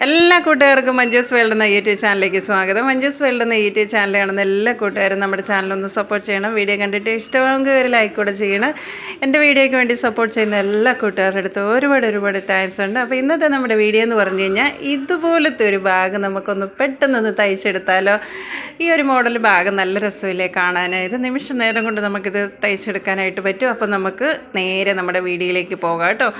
എല്ലാ കൂട്ടുകാർക്കും മഞ്ജസ് വേൾഡ് എന്ന യൂട്യൂബ് ചാനലിലേക്ക് സ്വാഗതം. മഞ്ജസ് വേൾഡ് എന്ന യൂട്യൂബ് ചാനൽ കാണുന്ന എല്ലാ കൂട്ടുകാരും നമ്മുടെ ചാനലൊന്ന് സപ്പോർട്ട് ചെയ്യണം. വീഡിയോ കണ്ടിട്ട് ഇഷ്ടമാകുമെങ്കിൽ ഒരു ലൈക്ക് കൂടെ ചെയ്യണം. എന്റെ വീഡിയോയ്ക്ക് വേണ്ടി സപ്പോർട്ട് ചെയ്യുന്ന എല്ലാ കൂട്ടുകാരുടെ അടുത്ത് ഒരുപാട് ഒരുപാട് താങ്ക്സ് ഉണ്ട്. അപ്പോൾ ഇന്നത്തെ നമ്മുടെ വീഡിയോ എന്ന് പറഞ്ഞു കഴിഞ്ഞാൽ ഇതുപോലത്തെ ഒരു ബാഗ് നമുക്കൊന്ന് പെട്ടെന്നൊന്ന് തയ്ച്ചെടുത്താലോ? ഈ ഒരു മോഡൽ ബാഗ് നല്ല രസമില്ലേ കാണാൻ? ഇത് നിമിഷ നേരം കൊണ്ട് നമുക്കിത് തയ്ച്ചെടുക്കാനായിട്ട് പറ്റും. അപ്പോൾ നമുക്ക് നേരെ നമ്മുടെ വീഡിയോയിലേക്ക് പോകാം കേട്ടോ.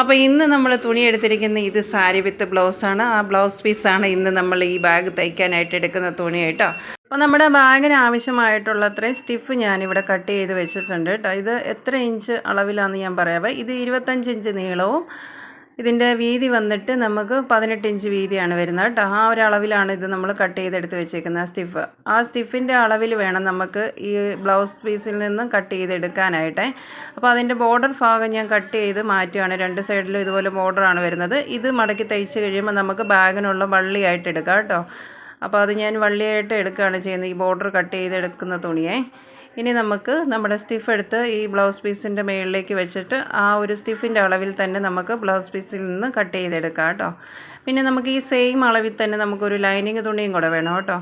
അപ്പോൾ ഇന്ന് നമ്മൾ തുണി എടുത്തിരിക്കുന്ന ഇത് സാരി വിത്ത് ബ്ലൗസാണ് ആ ബ്ലൗസ് പീസാണ് ഇന്ന് നമ്മൾ ഈ ബാഗ് തയ്ക്കാനായിട്ട് എടുക്കുന്ന തുണി കേട്ടോ. അപ്പോൾ നമ്മുടെ ബാഗിന് ആവശ്യമായിട്ടുള്ള അത്രയും സ്റ്റിഫ് ഞാനിവിടെ കട്ട് ചെയ്ത് വെച്ചിട്ടുണ്ട് കേട്ടോ. ഇത് എത്ര ഇഞ്ച് അളവിലാണെന്ന് ഞാൻ പറയാവേ? ഇത് ഇരുപത്തഞ്ച് ഇഞ്ച് നീളവും ഇതിന്റെ വീതി വന്നിട്ട് നമുക്ക് പതിനെട്ട് ഇഞ്ച് വീതിയാണ് വരുന്നത് കേട്ടോ. ആ ഒരു അളവിലാണ് ഇത് നമ്മൾ കട്ട് ചെയ്തെടുത്ത് വെച്ചേക്കുന്നത് സ്റ്റിഫ്. ആ സ്റ്റിഫിന്റെ അളവിൽ വേണം നമുക്ക് ഈ ബ്ലൗസ് പീസിൽ നിന്നും കട്ട് ചെയ്തെടുക്കാനായിട്ട്. അപ്പോൾ അതിന്റെ ബോർഡർ ഭാഗം ഞാൻ കട്ട് ചെയ്ത് മാറ്റുകയാണ് രണ്ട് സൈഡിലും ഇതുപോലെ ബോർഡറാണ് വരുന്നത്. ഇത് മടക്കി തയ്ച്ച് കഴിയുമ്പോൾ നമുക്ക് ബാഗിനുള്ള വള്ളിയായിട്ട് എടുക്കാം കേട്ടോ. അപ്പോൾ അത് ഞാൻ വള്ളിയായിട്ട് എടുക്കുകയാണ് ചെയ്യുന്നത് ഈ ബോർഡർ കട്ട് ചെയ്തെടുക്കുന്ന തുണിയെ. ഇനി നമുക്ക് നമ്മുടെ സ്റ്റിഫ് എടുത്ത് ഈ ബ്ലൗസ് പീസിന്റെ മുകളിലേക്ക് വെച്ചിട്ട് ആ ഒരു സ്റ്റിഫിന്റെ അളവിൽ തന്നെ നമുക്ക് ബ്ലൗസ് പീസിൽ നിന്ന് കട്ട് ചെയ്തെടുക്കാം കേട്ടോ. പിന്നെ നമുക്ക് ഈ സെയിം അളവിൽ തന്നെ നമുക്കൊരു ലൈനിങ് തുണിയും കൂടെ വേണം കേട്ടോ.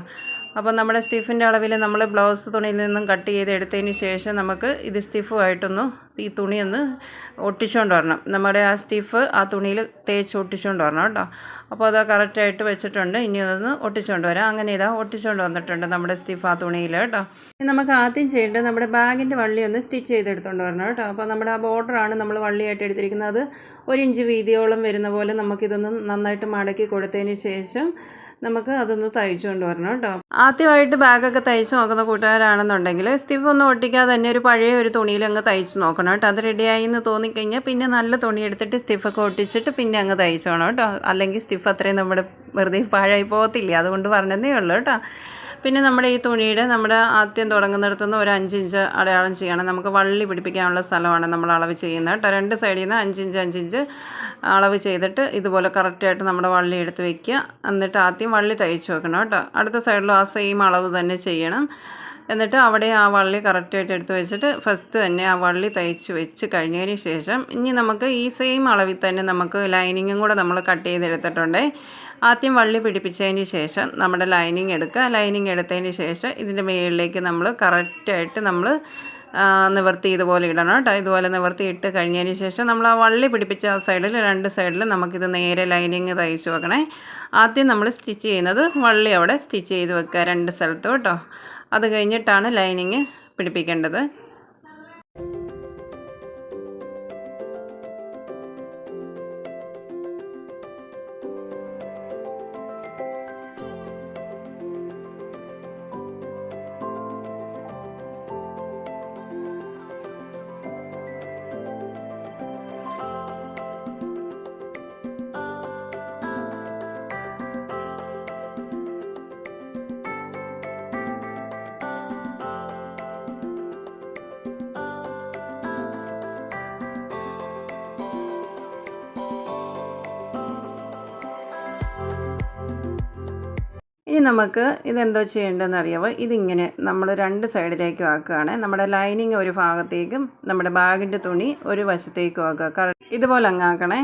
അപ്പോൾ നമ്മുടെ സ്റ്റിഫിന്റെ അളവിൽ നമ്മൾ ബ്ലൗസ് തുണിയിൽ നിന്നും കട്ട് ചെയ്ത് എടുത്തതിന് ശേഷം നമുക്ക് ഇത് സ്റ്റിഫുമായിട്ടൊന്ന് ഈ തുണി ഒന്ന് ഒട്ടിച്ചുകൊണ്ട് വരണം. നമ്മുടെ ആ സ്റ്റിഫ് ആ തുണിയിൽ തേച്ച് ഒട്ടിച്ചുകൊണ്ട് വരണം കേട്ടോ. അപ്പോൾ അത് കറക്റ്റായിട്ട് വെച്ചിട്ടുണ്ട്. ഇനി അതൊന്ന് ഒട്ടിച്ചുകൊണ്ട് വരാം. അങ്ങനെ ഇതാ ഒട്ടിച്ചുകൊണ്ട് വന്നിട്ടുണ്ട് നമ്മുടെ സ്റ്റിഫ് ആ തുണിയിൽ കേട്ടോ. ഇനി നമുക്ക് ആദ്യം ചെയ്യേണ്ടത് നമ്മുടെ ബാഗിന്റെ വള്ളി ഒന്ന് സ്റ്റിച്ച് ചെയ്തെടുത്തുകൊണ്ട് വരണം കേട്ടോ. അപ്പോൾ നമ്മുടെ ആ ബോർഡറാണ് നമ്മൾ വള്ളിയായിട്ട് എടുത്തിരിക്കുന്നത്. ഒരു ഇഞ്ച് വീതിയോളം വരുന്ന പോലെ നമുക്കിതൊന്ന് നന്നായിട്ട് മടക്കി കൊടുത്തതിന് ശേഷം നമുക്ക് അതൊന്ന് തയ്ച്ചു കൊണ്ടുവരണം കേട്ടോ. ആദ്യമായിട്ട് ബാഗൊക്കെ തയ്ച്ച് നോക്കുന്ന കൂട്ടുകാരാണെന്നുണ്ടെങ്കിൽ സ്റ്റിഫ് ഒന്നും ഒട്ടിക്കാതെ തന്നെ ഒരു പഴയ ഒരു തുണിയിൽ അങ്ങ് തയ്ച്ച് നോക്കണം കേട്ടോ. അത് റെഡിയായി എന്ന് തോന്നിക്കഴിഞ്ഞാൽ പിന്നെ നല്ല തുണി എടുത്തിട്ട് സ്റ്റിഫൊക്കെ ഒട്ടിച്ചിട്ട് പിന്നെ അങ്ങ് തയ്ച്ചോണം കേട്ടോ. അല്ലെങ്കിൽ സ്റ്റിഫ് അത്രയും നമ്മുടെ വെറുതെ പാഴായി പോകത്തില്ല. അതുകൊണ്ട് പറഞ്ഞതേ ഉള്ളൂ കേട്ടോ. പിന്നെ നമ്മുടെ ഈ തുണിയുടെ നമ്മുടെ ആദ്യം തുടങ്ങുന്നിടത്തുനിന്ന് ഒരു അഞ്ചിഞ്ച് അടയാളം ചെയ്യണം. നമുക്ക് വള്ളി പിടിപ്പിക്കാനുള്ള സ്ഥലമാണ് നമ്മൾ അളവ് ചെയ്യുന്നത് കേട്ടോ. രണ്ട് സൈഡിൽ നിന്ന് അഞ്ചിഞ്ച് അഞ്ചിഞ്ച് അളവ് ചെയ്തിട്ട് ഇതുപോലെ കറക്റ്റായിട്ട് നമ്മുടെ വള്ളി എടുത്ത് വെക്കുക. എന്നിട്ട് ആദ്യം വള്ളി തയ്ച്ച് വെക്കണം കേട്ടോ. അടുത്ത സൈഡിലും ആ സെയിം അളവ് തന്നെ ചെയ്യണം. എന്നിട്ട് അവിടെ ആ വള്ളി കറക്റ്റായിട്ട് എടുത്ത് വെച്ചിട്ട് ഫസ്റ്റ് തന്നെ ആ വള്ളി തയ്ച്ച് വെച്ച് കഴിഞ്ഞതിന് ശേഷം ഇനി നമുക്ക് ഈ സെയിം അളവിൽ തന്നെ നമുക്ക് ലൈനിങ്ങും കൂടെ നമ്മൾ കട്ട് ചെയ്തെടുത്തിട്ടുണ്ടേ. ആദ്യം വള്ളി പിടിപ്പിച്ചതിന് ശേഷം നമ്മുടെ ലൈനിങ് എടുക്കുക. ലൈനിങ് എടുത്തതിന് ശേഷം ഇതിന്റെ മുകളിലേക്ക് നമ്മൾ കറക്റ്റായിട്ട് നമ്മൾ നിവർത്തി ഇതുപോലെ ഇടണം കേട്ടോ. ഇതുപോലെ നിവർത്തി ഇട്ട് കഴിഞ്ഞതിന് ശേഷം നമ്മൾ ആ വള്ളി പിടിപ്പിച്ച ആ സൈഡിൽ രണ്ട് സൈഡിൽ നമുക്കിത് നേരെ ലൈനിങ് തയ്ച്ച് വെക്കണേ. ആദ്യം നമ്മൾ സ്റ്റിച്ച് ചെയ്യുന്നത് വള്ളി അവിടെ സ്റ്റിച്ച് ചെയ്ത് വെക്കുക രണ്ട് സ്ഥലത്ത് കേട്ടോ. അത് കഴിഞ്ഞിട്ടാണ് ലൈനിങ് പിടിപ്പിക്കേണ്ടത്. നമുക്ക് ഇതെന്തോ ചെയ്യേണ്ടതെന്ന് അറിയാവോ? ഇതിങ്ങനെ നമ്മൾ രണ്ട് സൈഡിലേക്കും ആക്കുകയാണ്. നമ്മുടെ ലൈനിങ് ഒരു ഭാഗത്തേക്കും നമ്മുടെ ബാഗിന്റെ തുണി ഒരു വശത്തേക്കും ആക്കുക. ഇതുപോലെ അങ്ങ് ആക്കണേ.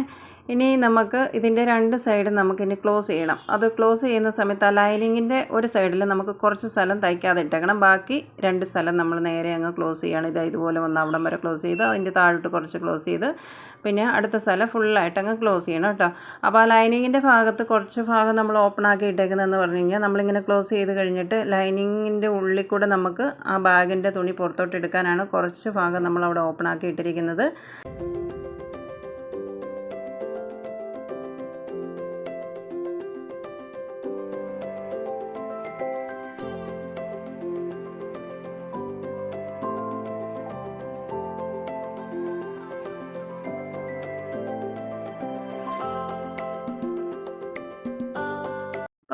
ഇനി നമുക്ക് ഇതിന്റെ രണ്ട് സൈഡും നമുക്കിനി ക്ലോസ് ചെയ്യണം. അത് ക്ലോസ് ചെയ്യുന്ന സമയത്ത് ആ ലൈനിങ്ങിന്റെ ഒരു സൈഡിൽ നമുക്ക് കുറച്ച് സ്ഥലം തയ്ക്കാതെ ഇട്ടേക്കണം. ബാക്കി രണ്ട് സ്ഥലം നമ്മൾ നേരെ അങ്ങ് ക്ലോസ് ചെയ്യണം. ഇത് ഇതുപോലെ വന്ന് അവിടം വരെ ക്ലോസ് ചെയ്ത് അതിന്റെ താഴോട്ട് കുറച്ച് ക്ലോസ് ചെയ്ത് പിന്നെ അടുത്ത സ്ഥലം ഫുള്ളായിട്ട് അങ്ങ് ക്ലോസ് ചെയ്യണം കേട്ടോ. അപ്പോൾ ആ ലൈനിങ്ങിന്റെ ഭാഗത്ത് കുറച്ച് ഭാഗം നമ്മൾ ഓപ്പൺ ആക്കി ഇട്ടേക്കുന്നതെന്ന് പറഞ്ഞു കഴിഞ്ഞാൽ നമ്മളിങ്ങനെ ക്ലോസ് ചെയ്ത് കഴിഞ്ഞിട്ട് ലൈനിങ്ങിന്റെ ഉള്ളിൽ കൂടെ നമുക്ക് ആ ബാഗിന്റെ തുണി പുറത്തോട്ട് എടുക്കാനാണ് കുറച്ച് ഭാഗം നമ്മളവിടെ ഓപ്പൺ ആക്കി ഇട്ടിരിക്കുന്നത്.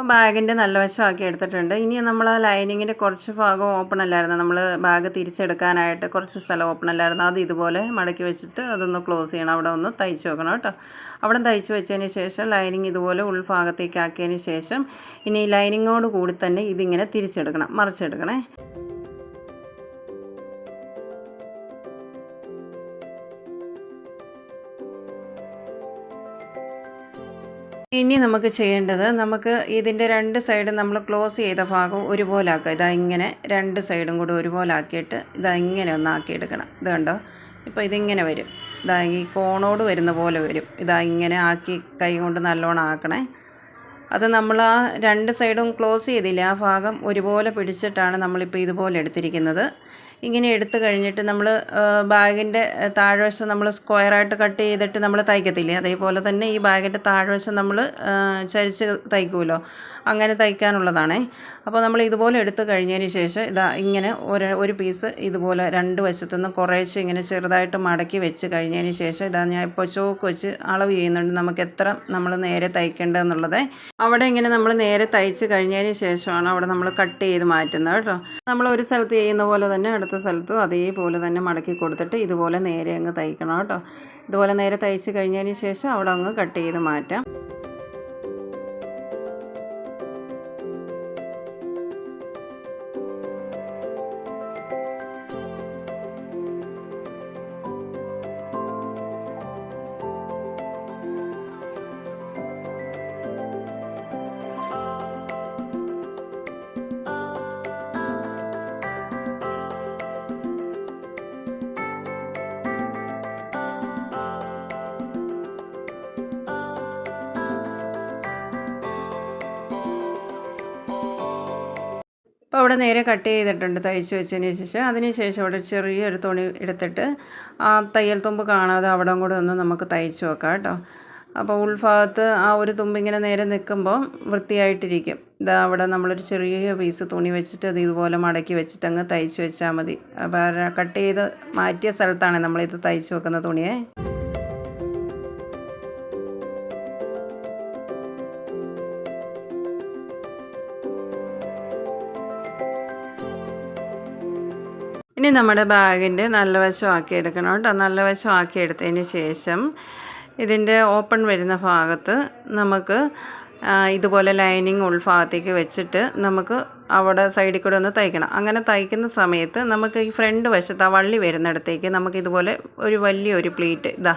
അപ്പോൾ ബാഗിന്റെ നല്ല വശമാക്കി എടുത്തിട്ടുണ്ട്. ഇനി നമ്മൾ ആ ലൈനിങ്ങിന്റെ കുറച്ച് ഭാഗം ഓപ്പൺ അല്ലായിരുന്നു. നമ്മൾ ബാഗ് തിരിച്ചെടുക്കാനായിട്ട് കുറച്ച് സ്ഥലം ഓപ്പൺ അല്ലായിരുന്നു. അത് ഇതുപോലെ മടക്കി വെച്ചിട്ട് അതൊന്ന് ക്ലോസ് ചെയ്യണം. അവിടെ ഒന്ന് തയ്ച്ച് വെക്കണം കേട്ടോ. അവിടെ തയ്ച്ച് വെച്ചതിന് ശേഷം ലൈനിങ് ഇതുപോലെ ഉൾഭാഗത്തേക്ക് ആക്കിയതിന് ശേഷം ഇനി ലൈനിങ്ങോട് കൂടി തന്നെ ഇതിങ്ങനെ തിരിച്ചെടുക്കണം. മറിച്ചെടുക്കണേ. ഇനി നമുക്ക് ചെയ്യേണ്ടത് നമുക്ക് ഇതിന്റെ രണ്ട് സൈഡും നമ്മൾ ക്ലോസ് ചെയ്ത ഭാഗം ഒരുപോലെ ആക്കുക ഇതാ ഇങ്ങനെ രണ്ട് സൈഡും കൂടെ ഒരുപോലെ ആക്കിയിട്ട് ഇതാ ഇങ്ങനെ ഒന്ന് ആക്കിയെടുക്കണം. ഇത് കണ്ടോ? ഇപ്പോൾ ഇതിങ്ങനെ വരും. ഇതാ ഈ കോണോട് വരുന്ന പോലെ വരും. ഇതാ ഇങ്ങനെ ആക്കി കൈ കൊണ്ട് നല്ലോണം ആക്കണേ. അത് നമ്മൾ ആ രണ്ട് സൈഡും ക്ലോസ് ചെയ്തില്ല? ആ ഭാഗം ഒരുപോലെ പിടിച്ചിട്ടാണ് നമ്മളിപ്പോൾ ഇതുപോലെ എടുത്തിരിക്കുന്നത്. ഇങ്ങനെ എടുത്തു കഴിഞ്ഞിട്ട് നമ്മൾ ബാഗിന്റെ താഴ്വശം നമ്മൾ സ്ക്വയറായിട്ട് കട്ട് ചെയ്തിട്ട് നമ്മൾ തയ്ക്കത്തില്ലേ? അതേപോലെ തന്നെ ഈ ബാഗിന്റെ താഴ്വശം നമ്മൾ ചരിച്ച് തയ്ക്കുമല്ലോ അങ്ങനെ തയ്ക്കാനുള്ളതാണേ. അപ്പോൾ നമ്മൾ ഇതുപോലെ എടുത്തു കഴിഞ്ഞതിന് ശേഷം ഇതാ ഇങ്ങനെ ഒരു ഒരു പീസ് ഇതുപോലെ രണ്ട് വശത്തുനിന്ന് കുറേശ്ശെ ഇങ്ങനെ ചെറുതായിട്ട് മടക്കി വെച്ച് കഴിഞ്ഞതിന് ശേഷം ഇതാ ഞാൻ ഇപ്പോൾ ചോക്ക് വെച്ച് അളവ് ചെയ്യുന്നുണ്ട്. നമുക്ക് എത്ര നമ്മൾ നേരെ തയ്ക്കേണ്ടതെന്നുള്ളത്. അവിടെ ഇങ്ങനെ നമ്മൾ നേരെ തയ്ച്ച് കഴിഞ്ഞതിന് ശേഷമാണ് അവിടെ നമ്മൾ കട്ട് ചെയ്ത് മാറ്റുന്നത് കേട്ടോ. നമ്മൾ ഒരു സ്ഥലത്ത് ചെയ്യുന്ന പോലെ തന്നെ അടുത്ത സ്ഥലത്തും അതേപോലെ തന്നെ മടക്കി കൊടുത്തിട്ട് ഇതുപോലെ നേരെ അങ്ങ് തയ്ക്കണം കേട്ടോ. ഇതുപോലെ നേരെ തയ്ച്ച് കഴിഞ്ഞതിന് ശേഷം അവിടെ അങ്ങ് കട്ട് ചെയ്ത് മാറ്റാം. അപ്പോൾ അവിടെ നേരെ കട്ട് ചെയ്തിട്ടുണ്ട് തയ്ച്ച് വെച്ചതിന് ശേഷം. അതിന് ശേഷം അവിടെ ചെറിയൊരു തുണി എടുത്തിട്ട് ആ തയ്യൽ തുമ്പ് കാണാതെ അവിടെ കൂടെ ഒന്ന് നമുക്ക് തയ്ച്ച് വെക്കാം കേട്ടോ. അപ്പോൾ ഉൾഭാഗത്ത് ആ ഒരു തുമ്പിങ്ങനെ നേരെ നിൽക്കുമ്പോൾ വൃത്തിയായിട്ടിരിക്കും. ഇതാ അവിടെ നമ്മളൊരു ചെറിയ പീസ് തുണി വെച്ചിട്ട് അത് ഇതുപോലെ മടക്കി വെച്ചിട്ട് അങ്ങ് തയ്ച്ച് വെച്ചാൽ മതി. അപ്പോൾ കട്ട് ചെയ്ത് മാറ്റിയ സ്ഥലത്താണ് നമ്മളിത് തയ്ച്ച് വെക്കുന്ന തുണിയെ. ഇനി നമ്മുടെ ബാഗിന്റെ നല്ല ആക്കി എടുക്കണം കേട്ടോ. നല്ല വശം ആക്കി എടുത്തതിന് ശേഷം ഇതിന്റെ ഓപ്പൺ വരുന്ന ഭാഗത്ത് നമുക്ക് ഇതുപോലെ ലൈനിങ് ഉൾഭാഗത്തേക്ക് വെച്ചിട്ട് നമുക്ക് അവിടെ സൈഡിൽ കൂടെ ഒന്ന് തയ്ക്കണം. അങ്ങനെ തയ്ക്കുന്ന സമയത്ത് നമുക്ക് ഈ ഫ്രണ്ട് വശത്ത് ആ വള്ളി വരുന്നിടത്തേക്ക് നമുക്ക് ഇതുപോലെ ഒരു വലിയൊരു പ്ലീറ്റ് ഇതാ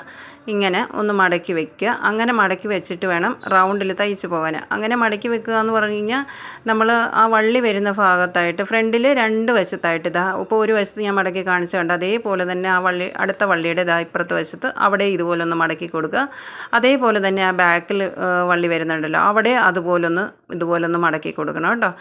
ഇങ്ങനെ ഒന്ന് മടക്കി വെക്കുക. അങ്ങനെ മടക്കി വെച്ചിട്ട് വേണം റൗണ്ടിൽ തയ്ച്ച് പോകാൻ. അങ്ങനെ മടക്കി വെക്കുക എന്ന് പറഞ്ഞു കഴിഞ്ഞാൽ നമ്മൾ ആ വള്ളി വരുന്ന ഭാഗത്തായിട്ട് ഫ്രണ്ടിൽ രണ്ട് വശത്തായിട്ട് ഇതാ ഇപ്പോൾ ഒരു വശത്ത് ഞാൻ മടക്കി കാണിച്ചുകൊണ്ട് അതേപോലെ തന്നെ ആ വള്ളി അടുത്ത വള്ളിയുടെ ഇതാ ഇപ്പുറത്ത് വശത്ത് അവിടെ ഇതുപോലെ ഒന്ന് മടക്കി കൊടുക്കുക. അതേപോലെ തന്നെ ആ ബാക്കിൽ വള്ളി വരുന്നുണ്ടല്ലോ. അവിടെ അതുപോലൊന്ന് ഇതുപോലൊന്ന് മടക്കി കൊടുക്കണം കേട്ടോ.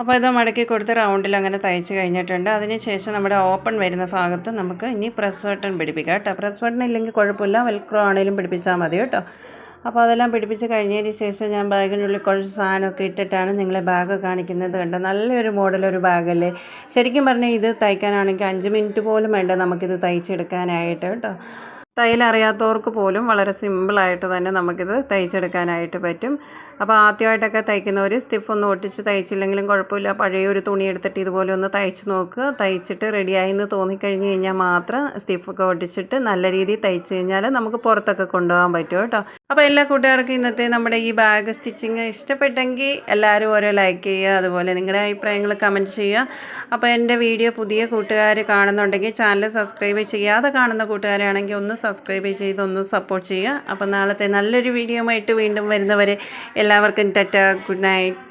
അപ്പോൾ ഇത് മടക്കി കൊടുത്ത് റൗണ്ടിൽ അങ്ങനെ തയ്ച്ച് കഴിഞ്ഞിട്ടുണ്ട്. അതിനുശേഷം നമ്മുടെ ഓപ്പൺ വരുന്ന ഭാഗത്ത് നമുക്ക് ഇനി പ്രസ് ബട്ടൺ പിടിപ്പിക്കാം കേട്ടോ. പ്രസ് ബട്ടൺ ഇല്ലെങ്കിൽ കുഴപ്പമില്ല. വെൽക്രോ ആണെങ്കിലും പിടിപ്പിച്ചാൽ മതി കേട്ടോ. അപ്പോൾ അതെല്ലാം പിടിപ്പിച്ച് കഴിഞ്ഞതിന് ശേഷം ഞാൻ ബാഗിനുള്ളിൽ കുറച്ച് സാധനമൊക്കെ ഇട്ടിട്ടാണ് നിങ്ങളെ ബാഗ് കാണിക്കുന്നത് കണ്ടോ നല്ലൊരു മോഡലൊരു ബാഗല്ലേ ശരിക്കും പറഞ്ഞാൽ ഇത് തയ്ക്കാനാണെങ്കിൽ അഞ്ച് മിനിറ്റ് പോലും വേണ്ട നമുക്കിത് തയ്ച്ചെടുക്കാനായിട്ട് കേട്ടോ. തയ്യലറിയാത്തവർക്ക് പോലും വളരെ സിമ്പിളായിട്ട് തന്നെ നമുക്കിത് തയ്ച്ചെടുക്കാനായിട്ട് പറ്റും. അപ്പോൾ ആദ്യമായിട്ടൊക്കെ തയ്ക്കുന്നവർ സ്റ്റിഫ് ഒന്ന് ഒട്ടിച്ച് തയ്ച്ചില്ലെങ്കിലും കുഴപ്പമില്ല. പഴയ ഒരു തുണി എടുത്തിട്ട് ഇതുപോലെ ഒന്ന് തയ്ച്ച് നോക്കുക. തയ്ച്ചിട്ട് റെഡിയായി എന്ന് തോന്നിക്കഴിഞ്ഞ് കഴിഞ്ഞാൽ മാത്രം സ്റ്റിഫൊക്കെ ഒട്ടിച്ചിട്ട് നല്ല രീതിയിൽ തയ്ച്ച് കഴിഞ്ഞാൽ നമുക്ക് പുറത്തൊക്കെ കൊണ്ടുപോകാൻ പറ്റും കേട്ടോ. അപ്പോൾ എല്ലാ കൂട്ടുകാർക്കും ഇന്നത്തെ നമ്മുടെ ഈ ബാഗ് സ്റ്റിച്ചിങ് ഇഷ്ടപ്പെട്ടെങ്കിൽ എല്ലാവരും ഓരോ ലൈക്ക് ചെയ്യുക അതുപോലെ നിങ്ങളുടെ അഭിപ്രായങ്ങൾ കമന്റ് ചെയ്യുക. അപ്പോൾ എന്റെ വീഡിയോ പുതിയ കൂട്ടുകാർ കാണുന്നുണ്ടെങ്കിൽ ചാനൽ സബ്സ്ക്രൈബ് ചെയ്യാതെ കാണുന്ന കൂട്ടുകാരാണെങ്കിൽ ഒന്ന് സബ്സ്ക്രൈബ് ചെയ്ത് ഒന്ന് സപ്പോർട്ട് ചെയ്യുക. അപ്പോൾ നാളത്തെ നല്ലൊരു വീഡിയോ ആയിട്ട് വീണ്ടും വരുന്നവരെ എല്ലാവർക്കും ടറ്റ ഗുഡ് നൈറ്റ്